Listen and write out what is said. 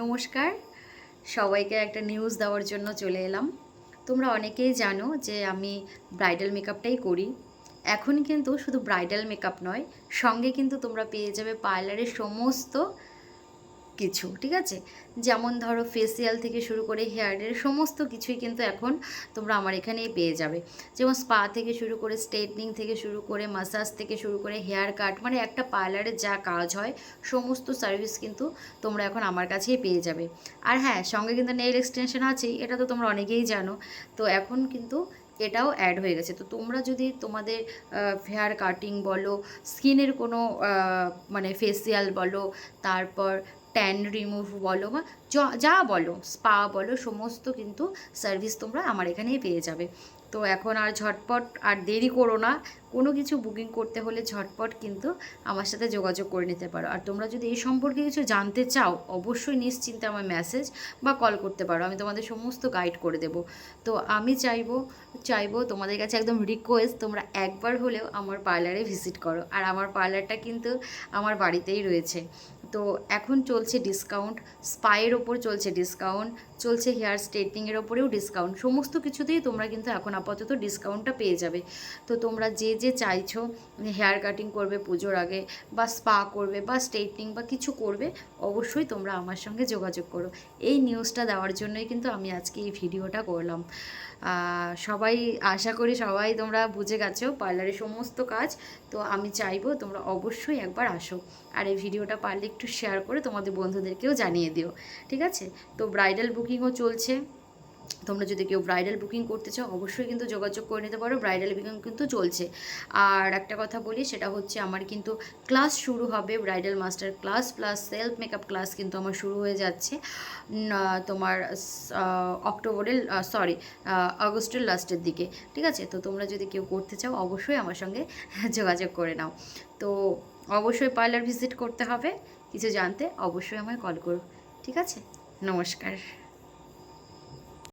নমস্কার। সবাইকে একটা নিউজ দেওয়ার জন্য চলে এলাম। তোমরা অনেকেই জানো যে আমি ব্রাইডাল মেকআপটাই করি। এখন কিন্তু শুধু ব্রাইডাল মেকআপ নয়, সঙ্গে কিন্তু তোমরা পেয়ে যাবে পার্লারের সমস্ত কিছু ঠিক আছে? যেমন ধরো ফেসিয়াল থেকে শুরু করে হেয়ারের সমস্ত কিছুই কিন্তু এখন তোমরা আমার এখানেই পেয়ে যাবে। যেমন স্পা থেকে শুরু করে স্ট্রেটনিং থেকে শুরু করে মাসাজ থেকে শুরু করে হেয়ার কাট মানে একটা পার্লারে যা কাজ হয়, সমস্ত সার্ভিস কিন্তু তোমরা এখন আমার কাছেই পেয়ে যাবে। আর হ্যাঁ সঙ্গে কিন্তু নেল এক্সটেনশন আছেই, এটা তো তোমরা অনেকেই জানো। তো এখন কিন্তু এটাও অ্যাড হয়ে গেছে। তো তোমরা যদি তোমাদের হেয়ার কাটিং বলো স্কিনের কোনো মানে ফেসিয়াল বলো, তারপর ট্যান রিমুভ বলো বা য- বলো স্পা বলো, সমস্ত কিন্তু সার্ভিস তোমরা আমার এখানেই পেয়ে যাবে। তো এখন আর ঝটপট আর দেরি করো না। কোনো কিছু বুকিং করতে হলে ঝটপট কিন্তু আমার সাথে যোগাযোগ করে নিতে পারো। আর তোমরা যদি এই সম্পর্কে কিছু জানতে চাও, অবশ্যই নিশ্চিন্তে আমার মেসেজ বা কল করতে পারো। আমি তোমাদের সমস্ত গাইড করে দেবো। তো আমি চাইব চাইব তোমাদের কাছে একদম রিকোয়েস্ট তোমরা একবার হলেও আমার পার্লারে ভিজিট করো। আর আমার পার্লারটা কিন্তু আমার বাড়িতেই রয়েছে। তো এখন চলছে ডিসকাউন্ট স্পায়ের ওপর চলছে ডিসকাউন্ট চলছে হেয়ার স্ট্রেটনিংয়ের ওপরেও ডিসকাউন্ট সমস্ত কিছুতেই তোমরা কিন্তু এখন আপাতত ডিসকাউন্টটা পেয়ে যাবে। তো তোমরা যে যে চাইছো হেয়ার কাটিং করবে পুজোর আগে বা স্পা করবে বা স্ট্রেটনিং বা কিছু করবে, অবশ্যই তোমরা আমার সঙ্গে যোগাযোগ করো। এই নিউজটা দেওয়ার জন্যই কিন্তু আমি আজকে এই ভিডিওটা করলাম। সবাই, আশা করি সবাই তোমরা বুঝে গেছো পার্লারের সমস্ত কাজ। তো আমি চাইব তোমরা অবশ্যই একবার আসো। আর এই ভিডিওটা পারলে একটু শেয়ার করে তোমাদের বন্ধুদেরকেও জানিয়ে দিও, ঠিক আছে? তো ব্রাইডাল বুকিংও চলছে। তোমরা যদি কেউ ব্রাইডাল বুকিং করতে চাও, অবশ্যই কিন্তু যোগাযোগ করে নিতে পারো। ব্রাইডাল বুকিং কিন্তু চলছে। আর একটা কথা বলি, সেটা হচ্ছে আমার কিন্তু ক্লাস শুরু হবে bridal master class plus self makeup class কিন্তু আমার শুরু হয়ে যাচ্ছে তোমার অক্টোবরের সরি আগস্টের লাস্টের দিকে, ঠিক আছে? তো তোমরা যদি কেউ করতে চাও, অবশ্যই আমার সঙ্গে যোগাযোগ করে নাও। তো অবশ্যই পার্লার ভিজিট করতে হবে। কিছু জানতে অবশ্যই আমায় কল করো। ঠিক আছে? নমস্কার।